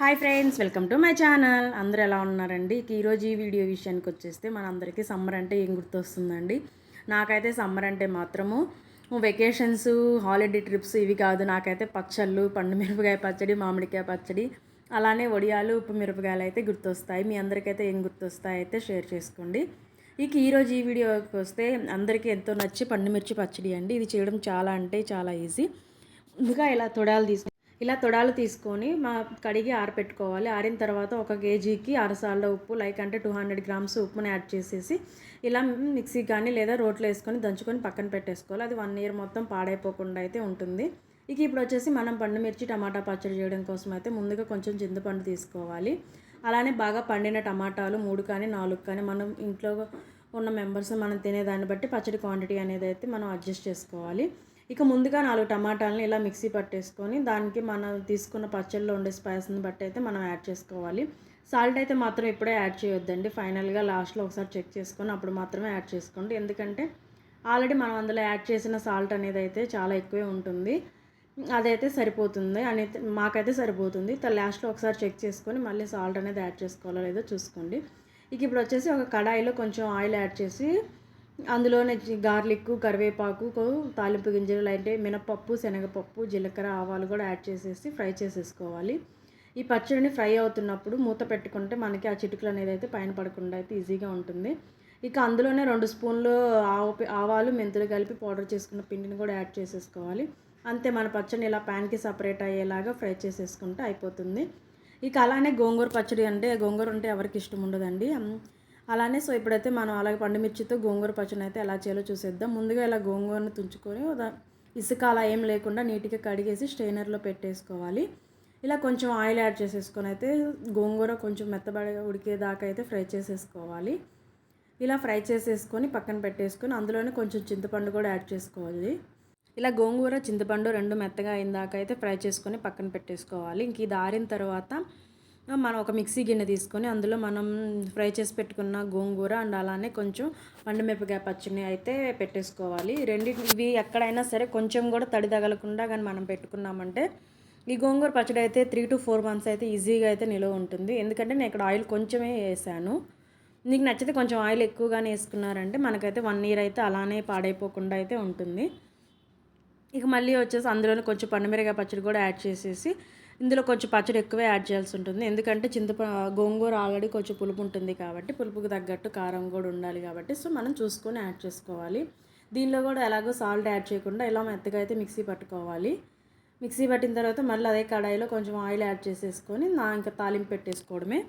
Hi friends welcome to my channel. అందరూ ఎలా ఉన్నారండి? ఈరోజు ఈ వీడియో విషయానికి వచ్చేస్తే మనందరికీ సమ్మర్ అంటే ఏం గుర్తొస్తుందండి? నాకైతే సమ్మర్ అంటే మాత్రము వెకేషన్స్ హాలిడే ట్రిప్స్ ఇవి కాదు. నాకైతే పచ్చళ్ళు పండు మిరపకాయ పచ్చడి మామిడికాయ పచ్చడి అలానే వడియాలు ఉప్పు మిరపకాయలు అయితే గుర్తొస్తాయి. మీ అందరికైతే ఏం గుర్తొస్తాయి అయితే షేర్ చేసుకోండి. ఇక ఈరోజు ఈ వీడియోకి వస్తే అందరికీ ఎంతో నచ్చి పండు మిర్చి పచ్చడి అండి. ఇది చేయడం చాలా అంటే చాలా ఈజీ. ముందుగా ఇలా తొడాలు తీసుకు ఇలా తొడాలు తీసుకొని మా కడిగి ఆరపెట్టుకోవాలి. ఆరిన తర్వాత ఒక కేజీకి అరసాల ఉప్పు లైక్ అంటే టూ హండ్రెడ్ గ్రామ్స్ ఉప్పుని యాడ్ చేసేసి ఇలా మిక్సీ కానీ లేదా రోట్లో వేసుకొని దంచుకొని పక్కన పెట్టేసుకోవాలి. అది వన్ ఇయర్ మొత్తం పాడైపోకుండా అయితే ఉంటుంది. ఇక ఇప్పుడు వచ్చేసి మనం పండు మిర్చి టమాటా పచ్చడి చేయడం కోసం అయితే ముందుగా కొంచెం చింతపండు తీసుకోవాలి. అలానే బాగా పండిన టమాటాలు మూడు కానీ నాలుగు కానీ మనం ఇంట్లో ఉన్న మెంబర్స్ మనం తినేదాన్ని బట్టి పచ్చడి క్వాంటిటీ అనేది అయితే మనం అడ్జస్ట్ చేసుకోవాలి. ఇక ముందుగా నాలుగు టమాటాలని ఇలా మిక్సీ పట్టేసుకొని దానికి మనం తీసుకున్న పచ్చళ్ళలో ఉండే స్పైస్ని బట్టి అయితే మనం యాడ్ చేసుకోవాలి. సాల్ట్ అయితే మాత్రం ఇప్పుడే యాడ్ చేయొద్దండి. ఫైనల్గా లాస్ట్లో ఒకసారి చెక్ చేసుకొని అప్పుడు మాత్రమే యాడ్ చేసుకోండి. ఎందుకంటే ఆల్రెడీ మనం అందులో యాడ్ చేసిన సాల్ట్ అనేది అయితే చాలా ఎక్కువే ఉంటుంది. అదైతే సరిపోతుంది. అని మాకైతే సరిపోతుంది. లాస్ట్లో ఒకసారి చెక్ చేసుకొని మళ్ళీ సాల్ట్ అనేది యాడ్ చేసుకోవాలో లేదో చూసుకోండి. ఇక ఇప్పుడు వచ్చేసి ఒక కడాయిలో కొంచెం ఆయిల్ యాడ్ చేసి అందులోనే గార్లిక్ కరివేపాకు తాలింపు గింజలు అంటే మినపప్పు శనగపప్పు జీలకర్ర ఆవాలు కూడా యాడ్ చేసేసి ఫ్రై చేసేసుకోవాలి. ఈ పచ్చడిని ఫ్రై అవుతున్నప్పుడు మూత పెట్టుకుంటే మనకి ఆ చిటుకులు అనేది అయితే పైన పడకుండా అయితే ఈజీగా ఉంటుంది. ఇక అందులోనే రెండు స్పూన్లు ఆవు ఆవాలు మెంతులు కలిపి పౌడర్ చేసుకున్న పిండిని కూడా యాడ్ చేసేసుకోవాలి. అంతే మన పచ్చడిని ఇలా ప్యాన్కి సపరేట్ అయ్యేలాగా ఫ్రై చేసేసుకుంటే అయిపోతుంది. ఇక అలానే గోంగూర పచ్చడి అంటే గోంగూర ఉంటే ఎవరికి ఇష్టం ఉండదండి. అలానే సో ఇప్పుడైతే మనం అలాగే పండుమిర్చితో గోంగూర పచ్చడి అయితే ఎలా చేయాలో చూసేద్దాం. ముందుగా ఇలా గోంగూరను తుంచుకొని ఇసుక అలా ఏం లేకుండా నీట్గా కడిగేసి స్ట్రైనర్లో పెట్టేసుకోవాలి. ఇలా కొంచెం ఆయిల్ యాడ్ చేసేసుకొని అయితే గోంగూర కొంచెం మెత్తబడి ఉడికేదాకా అయితే ఫ్రై చేసేసుకోవాలి. ఇలా ఫ్రై చేసేసుకొని పక్కన పెట్టేసుకొని అందులోనే కొంచెం చింతపండు కూడా యాడ్ చేసుకోవాలి. ఇలా గోంగూర చింతపండు రెండు మెత్తగా అయిన దాకా అయితే ఫ్రై చేసుకొని పక్కన పెట్టేసుకోవాలి. ఇంక ఇది ఆరిన తర్వాత మనం ఒక మిక్సీ గిన్నె తీసుకొని అందులో మనం ఫ్రై చేసి పెట్టుకున్న గోంగూర అండ్ అలానే కొంచెం పండుమిరపకాయ పచ్చడిని అయితే పెట్టేసుకోవాలి. రెండి ఇవి ఎక్కడైనా సరే కొంచెం కూడా తడి తగలకుండా కానీ మనం పెట్టుకున్నామంటే ఈ గోంగూర పచ్చడి అయితే త్రీ టు ఫోర్ మంత్స్ అయితే ఈజీగా అయితే నిలువ ఉంటుంది. ఎందుకంటే నేను ఇక్కడ ఆయిల్ కొంచెమే వేసాను. నీకు నచ్చితే కొంచెం ఆయిల్ ఎక్కువగానే వేసుకున్నారంటే మనకైతే వన్ ఇయర్ అయితే అలానే పాడైపోకుండా అయితే ఉంటుంది. ఇక మళ్ళీ వచ్చేసి అందులోనే కొంచెం పండుమిరకాయ పచ్చడి కూడా యాడ్ చేసేసి ఇందులో కొంచెం పచ్చడి ఎక్కువే యాడ్ చేయాల్సి ఉంటుంది. ఎందుకంటే చింతప గోంగూర ఆల్రెడీ కొంచెం పులుపు ఉంటుంది కాబట్టి పులుపుకి తగ్గట్టు కారం కూడా ఉండాలి కాబట్టి సో మనం చూసుకొని యాడ్ చేసుకోవాలి. దీనిలో కూడా ఎలాగో సాల్ట్ యాడ్ చేయకుండా ఇలా మెత్తగా అయితే మిక్సీ పట్టుకోవాలి. మిక్సీ పట్టిన తర్వాత మళ్ళీ అదే కడాయిలో కొంచెం ఆయిల్ యాడ్ చేసేసుకొని నా ఇంకా తాలింపు పెట్టేసుకోవడమే.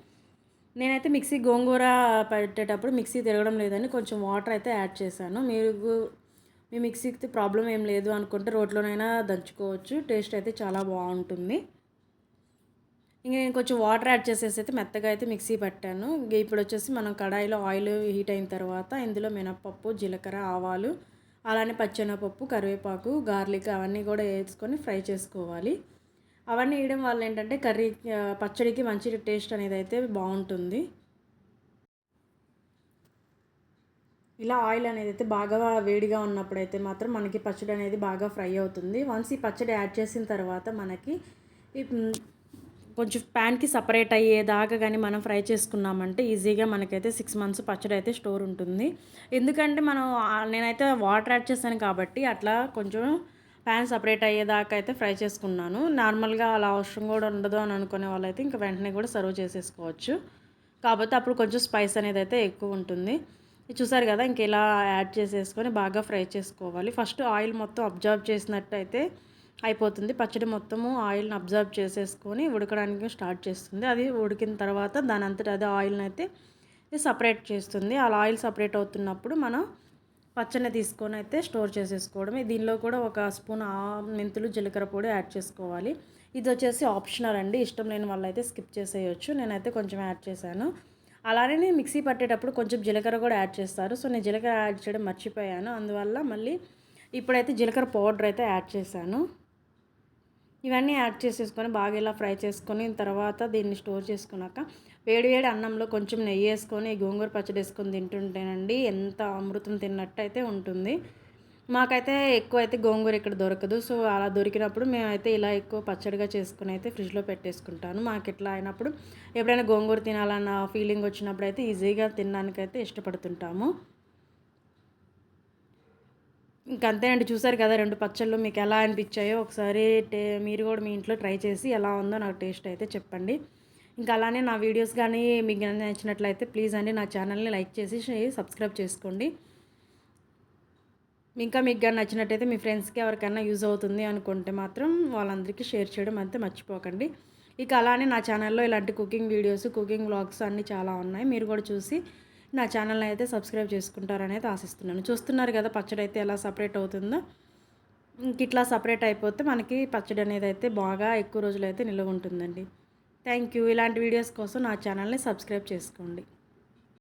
నేనైతే మిక్సీ గోంగూర పెట్టేటప్పుడు మిక్సీ తిరగడం లేదని కొంచెం వాటర్ అయితే యాడ్ చేశాను. మీరు మీ మిక్సీకి ప్రాబ్లం ఏం లేదు అనుకుంటే రోట్లోనైనా దంచుకోవచ్చు. టేస్ట్ అయితే చాలా బాగుంటుంది. ఇంకా నేను కొంచెం వాటర్ యాడ్ చేసేసి అయితే మెత్తగా అయితే మిక్సీ పట్టాను. ఇప్పుడు వచ్చేసి మనం కడాయిలో ఆయిల్ హీట్ అయిన తర్వాత ఇందులో మినప్పప్పు జీలకర్ర ఆవాలు అలానే పచ్చెనపప్పు కరివేపాకు గార్లిక్ అవన్నీ కూడా వేసుకొని ఫ్రై చేసుకోవాలి. అవన్నీ వేయడం వల్ల ఏంటంటే కర్రీ పచ్చడికి మంచి టేస్ట్ అనేది అయితే బాగుంటుంది. ఇలా ఆయిల్ అనేది అయితే బాగా వేడిగా ఉన్నప్పుడు అయితే మాత్రం మనకి పచ్చడి అనేది బాగా ఫ్రై అవుతుంది. వన్స్ ఈ పచ్చడి యాడ్ చేసిన తర్వాత మనకి కొంచెం ప్యాన్కి సపరేట్ అయ్యేదాకా కానీ మనం ఫ్రై చేసుకున్నామంటే ఈజీగా మనకైతే సిక్స్ మంత్స్ పచ్చడి అయితే స్టోర్ ఉంటుంది. ఎందుకంటే మనం నేనైతే వాటర్ యాడ్ చేశాను కాబట్టి అట్లా కొంచెం ప్యాన్ సపరేట్ అయ్యేదాకా అయితే ఫ్రై చేసుకున్నాను. నార్మల్గా అలా అవసరం కూడా ఉండదు అని అనుకునే వాళ్ళైతే ఇంకా వెంటనే కూడా సర్వ్ చేసేసుకోవచ్చు. కాకపోతే అప్పుడు కొంచెం స్పైస్ అనేది అయితే ఎక్కువ ఉంటుంది. చూసారు కదా ఇంక ఇలా యాడ్ చేసేసుకొని బాగా ఫ్రై చేసుకోవాలి. ఫస్ట్ ఆయిల్ మొత్తం అబ్జర్వ్ చేసినట్టు అయితే అయిపోతుంది. పచ్చడి మొత్తము ఆయిల్ని అబ్జర్వ్ చేసేసుకొని ఉడకడానికి స్టార్ట్ చేస్తుంది. అది ఉడికిన తర్వాత దాని అంతటా అదే ఆయిల్ని అయితే సపరేట్ చేస్తుంది. అలా ఆయిల్ సపరేట్ అవుతున్నప్పుడు మనం పచ్చని తీసుకొని అయితే స్టోర్ చేసేసుకోవడమే. దీనిలో కూడా ఒక స్పూన్ మెంతులు జీలకర్ర పొడి యాడ్ చేసుకోవాలి. ఇది వచ్చేసి ఆప్షనల్ అండి. ఇష్టం లేని వాళ్ళు అయితే స్కిప్ చేసేయచ్చు. నేనైతే కొంచెం యాడ్ చేశాను. అలానే నేను మిక్సీ పట్టేటప్పుడు కొంచెం జీలకర్ర కూడా యాడ్ చేస్తారు. సో నేను జీలకర్ర యాడ్ చేయడం మర్చిపోయాను. అందువల్ల మళ్ళీ ఇప్పుడైతే జీలకర్ర పౌడర్ అయితే యాడ్ చేశాను. ఇవన్నీ యాడ్ చేసేసుకొని బాగా ఇలా ఫ్రై చేసుకొని తర్వాత దీన్ని స్టోర్ చేసుకున్నాక వేడి వేడి అన్నంలో కొంచెం నెయ్యి వేసుకొని గోంగూర పచ్చడి వేసుకొని తింటుంటేనండి ఎంత అమృతం తిన్నట్టు అయితే ఉంటుంది. మాకైతే ఎక్కువ అయితే గోంగూర ఇక్కడ దొరకదు. సో అలా దొరికినప్పుడు మేమైతే ఇలా ఎక్కువ పచ్చడిగా చేసుకుని అయితే ఫ్రిడ్జ్లో పెట్టేసుకుంటాను. మాకు ఇట్లా అయినప్పుడు ఎప్పుడైనా గోంగూర తినాలన్న ఫీలింగ్ వచ్చినప్పుడు అయితే ఈజీగా తినడానికైతే ఇష్టపడుతుంటాము. ఇంకంతేనండి చూసారు కదా రెండు పచ్చళ్ళు మీకు ఎలా అనిపించాయో ఒకసారి టే మీరు కూడా మీ ఇంట్లో ట్రై చేసి ఎలా ఉందో నాకు టేస్ట్ అయితే చెప్పండి. ఇంకా అలానే నా వీడియోస్ కానీ మీకు నచ్చినట్లయితే ప్లీజ్ అండి నా ఛానల్ని లైక్ చేసి సబ్స్క్రైబ్ చేసుకోండి. ఇంకా మీకు కానీ నచ్చినట్టయితే మీ ఫ్రెండ్స్కి ఎవరికైనా యూజ్ అవుతుంది అనుకుంటే మాత్రం వాళ్ళందరికీ షేర్ చేయడం అంతే మర్చిపోకండి. ఇక అలానే నా ఛానల్లో ఇలాంటి కుకింగ్ వీడియోస్ కుకింగ్ వ్లాగ్స్ అన్నీ చాలా ఉన్నాయి. మీరు కూడా చూసి నా ఛానల్ని అయితే సబ్స్క్రైబ్ చేసుకుంటారనేది ఆశిస్తున్నాను. చూస్తున్నారు కదా పచ్చడి అయితే ఎలా సపరేట్ అవుతుందో. ఇంక ఇట్లా సపరేట్ అయిపోతే మనకి పచ్చడి అనేది అయితే బాగా ఎక్కువ రోజులు అయితే నిల్వ ఉంటుందండి. Thank you. ఇలాంటి వీడియోస్ కోసం నా ఛానల్ని సబ్స్క్రైబ్ చేసుకోండి.